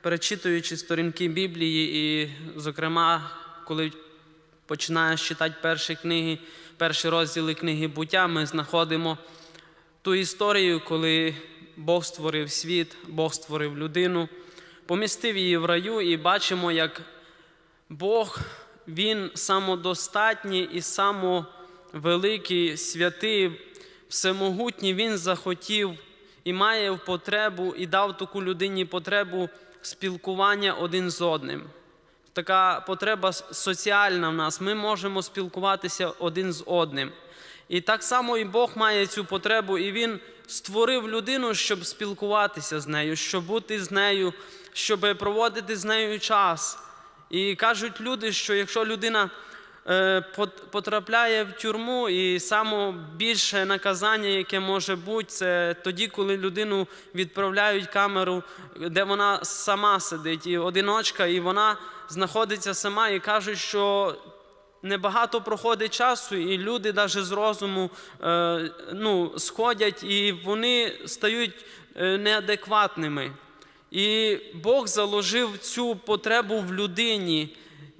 перечитуючи сторінки Біблії, і, зокрема, коли починаєш читати перші книги, перші розділи книги буття, ми знаходимо ту історію, коли Бог створив світ, Бог створив людину, помістив її в раю, і бачимо, як Бог, Він самодостатній і самовеликий, святий, всемогутній, Він захотів і має потребу, і дав таку людині потребу спілкування один з одним. Така потреба соціальна в нас. Ми можемо спілкуватися один з одним. І так само і Бог має цю потребу, і Він створив людину, щоб спілкуватися з нею, щоб бути з нею, щоб проводити з нею час. І кажуть люди, що якщо людина потрапляє в тюрму, і саме більше наказання, яке може бути, це тоді, коли людину відправляють камеру, де вона сама сидить, і одиночка, і вона знаходиться сама, і кажуть, що небагато проходить часу, і люди навіть з розуму е, ну, сходять, і вони стають е, неадекватними. І Бог заложив цю потребу в людині,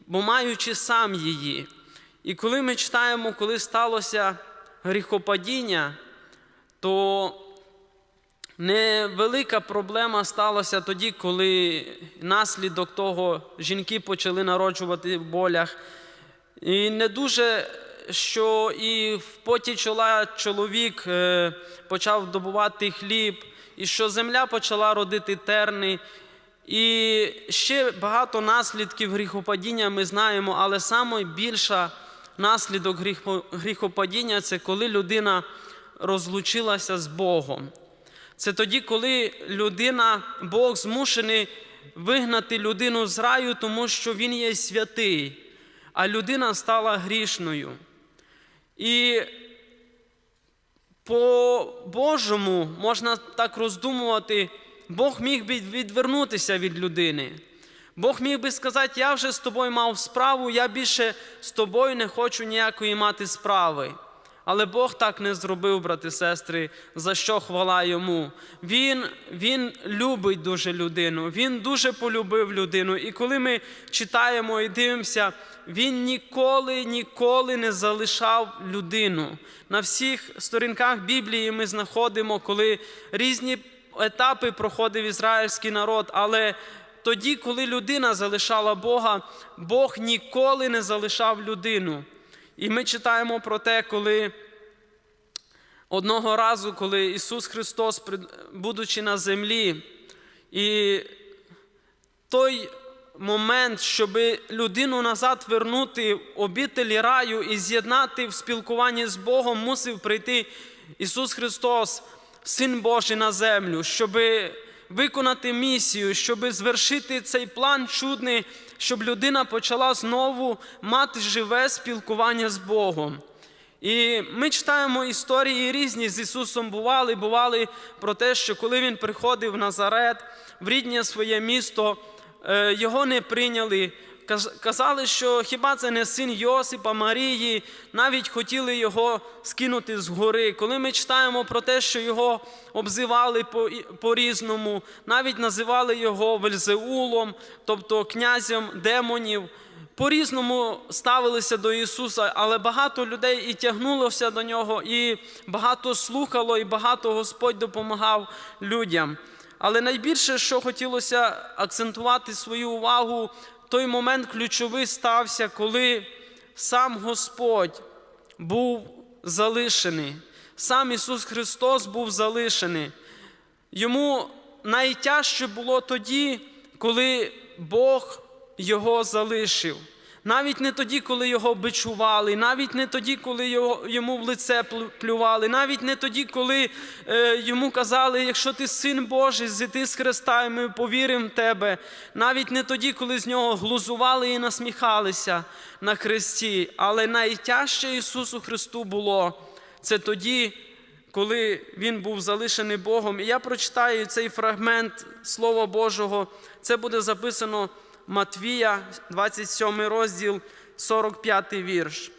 бо маючи сам її. І коли ми читаємо, коли сталося гріхопадіння, то невелика проблема сталася тоді, коли наслідок того жінки почали народжувати в болях. І не дуже, що і в поті чола чоловік е, почав добувати хліб, і що земля почала родити терни. І ще багато наслідків гріхопадіння ми знаємо, але найбільша наслідок гріхопадіння це коли людина розлучилася з Богом. Це тоді, коли людина, Бог змушений вигнати людину з раю, тому що Він є святий, а людина стала грішною. І по Божому можна так роздумувати, Бог міг би відвернутися від людини. Бог міг би сказати, я вже з тобою мав справу, я більше з тобою не хочу ніякої мати справи. Але Бог так не зробив, брати сестри, за що хвала йому. Він, він любить дуже людину, він дуже полюбив людину. І коли ми читаємо і дивимося, він ніколи, ніколи не залишав людину. На всіх сторінках Біблії ми знаходимо, коли різні етапи проходив ізраїльський народ, але тоді, коли людина залишала Бога, Бог ніколи не залишав людину. І ми читаємо про те, коли одного разу, коли Ісус Христос, будучи на землі, і той момент, щоб людину назад вернути в обителі раю і з'єднати в спілкуванні з Богом, мусив прийти Ісус Христос, Син Божий на землю, щоб виконати місію, щоб звершити цей план чудний, щоб людина почала знову мати живе спілкування з Богом. І ми читаємо історії різні з Ісусом бували, бували про те, що коли Він приходив в Назарет, в рідне своє місто, е, його не прийняли. Каз- Казали, що хіба це не син Йосипа, Марії, навіть хотіли його скинути з гори. Коли ми читаємо про те, що його обзивали по-різному, навіть називали його Вельзеулом, тобто князем демонів, по-різному ставилися до Ісуса, але багато людей і тягнулося до нього, і багато слухало, і багато Господь допомагав людям. Але найбільше, що хотілося акцентувати свою увагу, той момент ключовий стався, коли сам Господь був залишений, сам Ісус Христос був залишений. Йому найтяжче було тоді, коли Бог його залишив. Навіть не тоді, коли його бичували, навіть не тоді, коли його, йому в лице плювали, навіть не тоді, коли е, йому казали, якщо ти син Божий, зійди з хреста, і ми повіримо в тебе. Навіть не тоді, коли з нього глузували і насміхалися на хресті. Але найтяжче Ісусу Христу було це тоді, коли він був залишений Богом. І я прочитаю цей фрагмент Слова Божого. Це буде записано Матвія, 27 розділ, 45 вірш.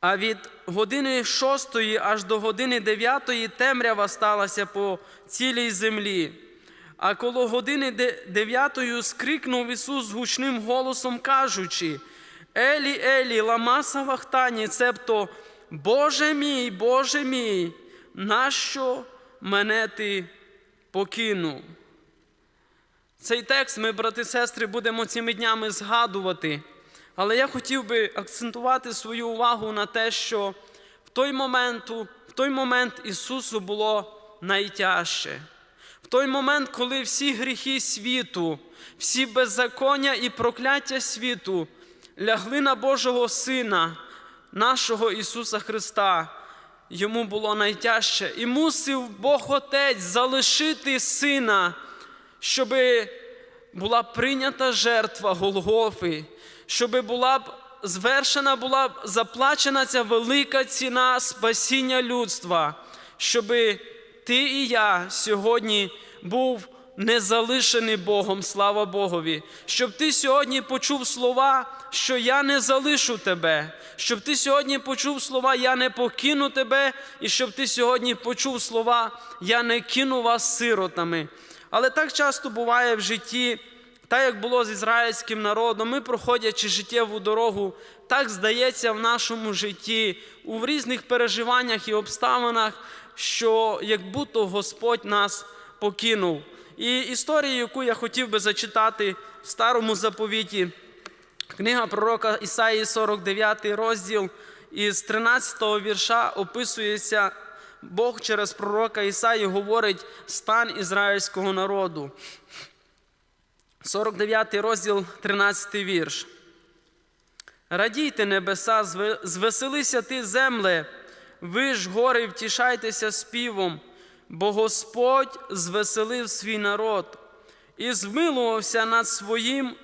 А від години шостої аж до години дев'ятої темрява сталася по цілій землі. А коло години де- дев'ятої скрикнув Ісус гучним голосом, кажучи: Елі, Елі, лама савахтані, цебто, Боже мій, Боже мій, нащо мене ти покинув? Цей текст ми, брати і сестри, будемо цими днями згадувати. Але я хотів би акцентувати свою увагу на те, що в той момент, в той момент Ісусу було найтяжче. В той момент, коли всі гріхи світу, всі беззаконня і прокляття світу лягли на Божого Сина, нашого Ісуса Христа, йому було найтяжче. І мусив Бог Отець залишити Сина, щоб була прийнята жертва Голгофи, щоб була б звершена, була б заплачена ця велика ціна спасіння людства, щоб ти і я сьогодні був не залишений Богом, слава Богові, щоб ти сьогодні почув слова, що я не залишу тебе, щоб ти сьогодні почув слова, я не покину тебе, і щоб ти сьогодні почув слова, я не кину вас сиротами. Але так часто буває в житті, так як було з ізраїльським народом, ми, проходячи життєву дорогу, так здається в нашому житті, у різних переживаннях і обставинах, що як будто Господь нас покинув. І історію, яку я хотів би зачитати в старому заповіті, книга пророка Ісаї, 49 розділ, із 13 вірша описується Бог через пророка Ісаї говорить стан ізраїльського народу. 49 розділ, 13 вірш. Радійте небеса, звеселися ти, земле, ви ж гори, втішайтеся співом, бо Господь звеселив свій народ і змилувався над своїм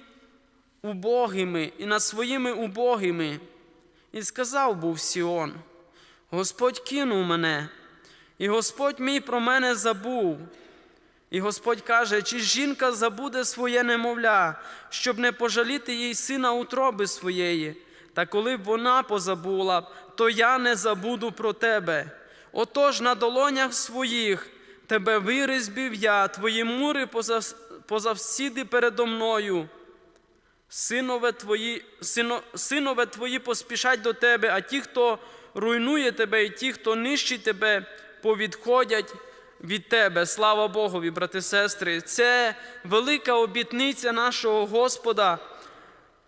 убогими і над своїми убогими. І сказав був Сіон: Господь кинув мене, і Господь мій про мене забув. І Господь каже, чи жінка забуде своє немовля, щоб не пожаліти їй сина утроби своєї. Та коли б вона позабула, то я не забуду про тебе. Отож на долонях своїх тебе вирізбів я, твої мури позавсіди передо мною. Синове твої, сино, синове твої поспішать до тебе, а ті, хто руйнує тебе, і ті, хто нищить тебе, повідходять від тебе. Слава Богові, брати сестри. Це велика обітниця нашого Господа.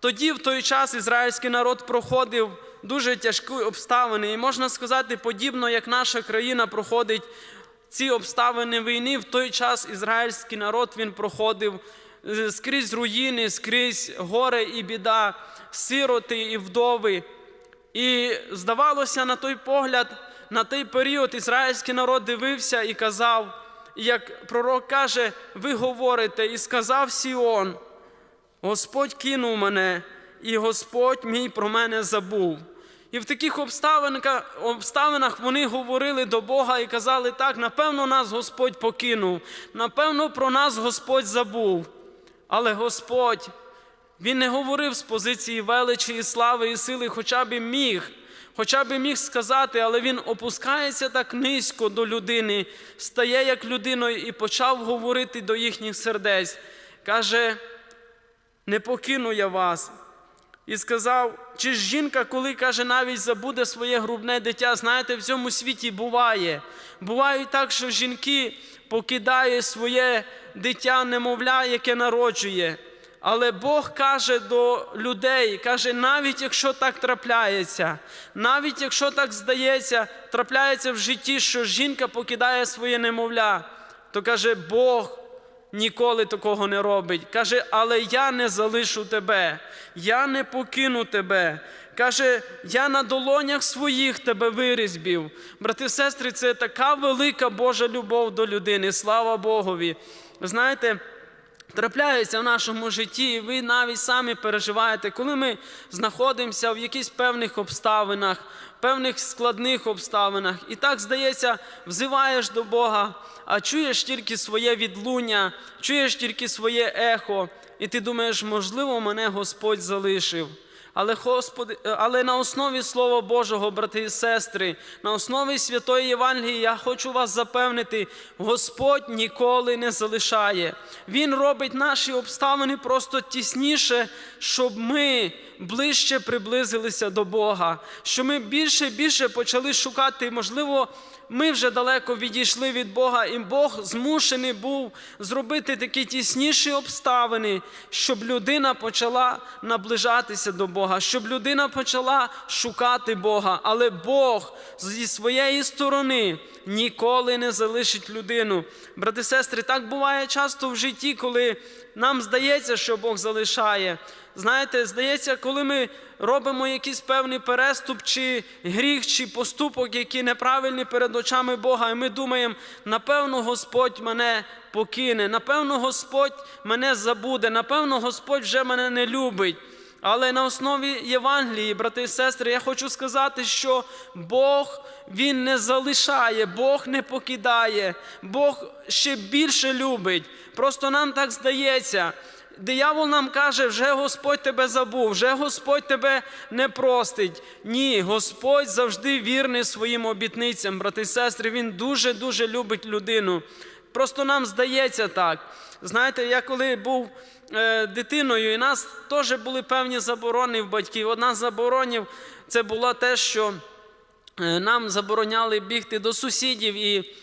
Тоді, в той час, ізраїльський народ проходив дуже тяжкі обставини, і можна сказати, подібно як наша країна проходить ці обставини війни, в той час ізраїльський народ він проходив е, скрізь руїни, скрізь горе і біда, сироти і вдови. І здавалося, на той погляд, на той період ізраїльський народ дивився і казав, як пророк каже, ви говорите, і сказав Сіон, Господь кинув мене, і Господь мій про мене забув. І в таких обставинах вони говорили до Бога і казали, так, напевно, нас Господь покинув, напевно, про нас Господь забув. Але Господь, Він не говорив з позиції величі і слави і сили, хоча б міг, хоча б міг сказати, але Він опускається так низько до людини, стає як людиною і почав говорити до їхніх сердець. Каже, не покину я вас. І сказав, чи ж жінка, коли каже, навіть забуде своє грубне дитя, знаєте, в цьому світі буває. Буває так, що жінки покидають своє дитя, немовля, яке народжує. Але Бог каже до людей, каже, навіть якщо так трапляється, навіть якщо так здається, трапляється в житті, що жінка покидає своє немовля, то каже, Бог ніколи такого не робить. Каже, але я не залишу тебе, я не покину тебе. Каже, я на долонях своїх тебе вирізбів. Брати сестри, це така велика Божа любов до людини. Слава Богові. Ви знаєте, трапляється в нашому житті, і ви навіть самі переживаєте, коли ми знаходимося в якихось певних обставинах, певних складних обставинах, і так здається, взиваєш до Бога, а чуєш тільки своє відлуння, чуєш тільки своє ехо, і ти думаєш, можливо, мене Господь залишив. Але, Господи, е, але на основі Слова Божого, брати і сестри, на основі Святої Євангелії я хочу вас запевнити, Господь ніколи не залишає. Він робить наші обставини просто тісніше, щоб ми ближче приблизилися до Бога, щоб ми більше і більше почали шукати, можливо, ми вже далеко відійшли від Бога, і Бог змушений був зробити такі тісніші обставини, щоб людина почала наближатися до Бога, щоб людина почала шукати Бога. Але Бог зі своєї сторони ніколи не залишить людину. Брати сестри, так буває часто в житті, коли нам здається, що Бог залишає. Знаєте, здається, коли ми робимо якийсь певний переступ, чи гріх, чи поступок, який неправильний перед очами Бога, і ми думаємо, напевно, Господь мене покине, напевно, Господь мене забуде, напевно, Господь вже мене не любить. Але на основі Євангелії, брати і сестри, я хочу сказати, що Бог Він не залишає, Бог не покидає, Бог ще більше любить. Просто нам так здається. Диявол нам каже, вже Господь тебе забув, вже Господь тебе не простить. Ні, Господь завжди вірний своїм обітницям, брати і сестри. Він дуже-дуже любить людину. Просто нам здається так. Знаєте, я коли був е, дитиною, і нас теж були певні заборони в батьків. Одна з заборонів це було те, що е, нам забороняли бігти до сусідів і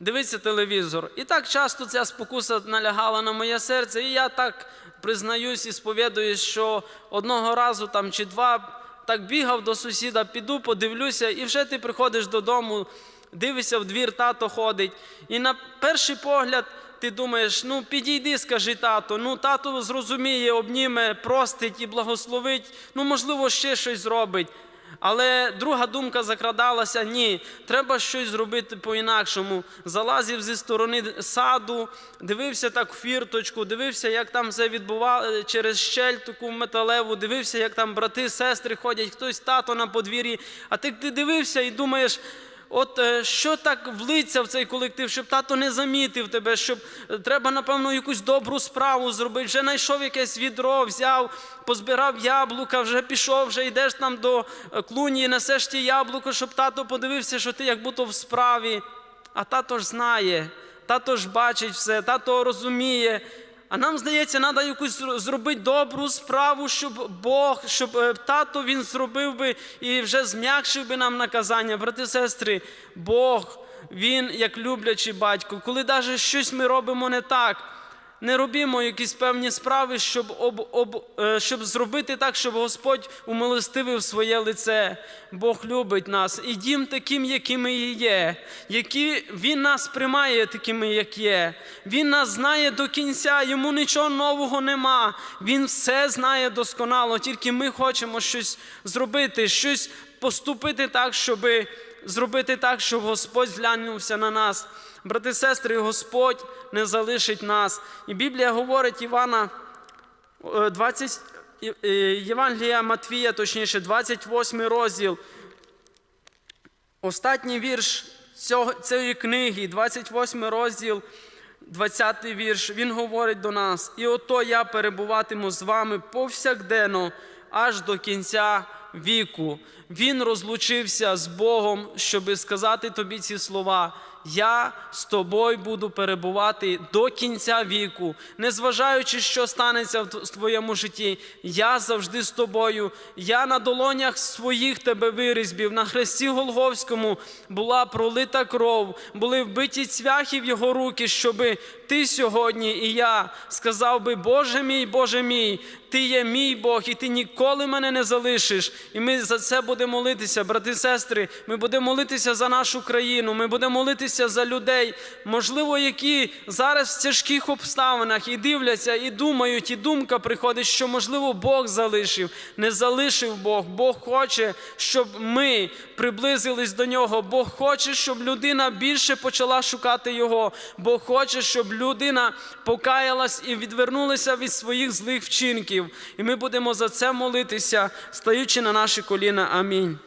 дивитися телевізор. І так часто ця спокуса налягала на моє серце, і я так признаюсь і сповідуюсь, що одного разу там чи два так бігав до сусіда, піду, подивлюся, і вже ти приходиш додому, дивишся в двір, тато ходить. І на перший погляд. Ти думаєш, ну підійди, скажи тато, ну тато зрозуміє, обніме, простить і благословить, ну, можливо, ще щось зробить. Але друга думка закрадалася: ні, треба щось зробити по-інакшому. Залазив зі сторони саду, дивився так в фірточку, дивився, як там все відбувалося через щель таку металеву, дивився, як там брати, сестри ходять, хтось тато на подвір'ї. А ти, ти дивився і думаєш. От е, що так влиться в цей колектив, щоб тато не замітив тебе, щоб е, треба, напевно, якусь добру справу зробити. Вже знайшов якесь відро, взяв, позбирав яблука, вже пішов, вже йдеш там до е, клуні, несеш ті яблуко, щоб тато подивився, що ти як будто в справі. А тато ж знає, тато ж бачить все, тато розуміє. А нам здається, треба якусь зробити добру справу, щоб Бог, щоб е, тато він зробив би і вже зм'якшив би нам наказання. Брати сестри, Бог, Він як люблячий батько, коли навіть щось ми робимо не так. Не робімо якісь певні справи, щоб об, об, е, щоб зробити так, щоб Господь умилостивив своє лице. Бог любить нас. І дім таким, якими і є, які Він нас приймає такими, як є. Він нас знає до кінця, йому нічого нового нема. Він все знає досконало, тільки ми хочемо щось зробити, щось поступити так, щоби зробити так, щоб Господь зглянувся на нас. Брати сестри, Господь не залишить нас. І Біблія говорить Івана 20, е, Євангелія Матвія, точніше, 28 розділ. Останній вірш цієї книги, 28 розділ, 20 вірш, він говорить до нас: І ото я перебуватиму з вами повсякденно аж до кінця віку. Він розлучився з Богом, щоби сказати тобі ці слова. Я з тобою буду перебувати до кінця віку, незважаючи, що станеться в твоєму житті. Я завжди з тобою. Я на долонях своїх тебе вирізбів. На хресті Голговському була пролита кров, були вбиті цвяхи в його руки, щоби ти сьогодні і я сказав би, Боже мій, Боже мій, ти є мій Бог, і ти ніколи мене не залишиш. І ми за це будемо молитися, брати і сестри. Ми будемо молитися за нашу країну. Ми будемо молитися за людей, можливо, які зараз в тяжких обставинах і дивляться, і думають, і думка приходить, що, можливо, Бог залишив. Не залишив Бог. Бог хоче, щоб ми приблизились до нього. Бог хоче, щоб людина більше почала шукати Його. Бог хоче, щоб людина покаялась і відвернулася від своїх злих вчинків. І ми будемо за це молитися, стаючи на наші коліна. Амінь.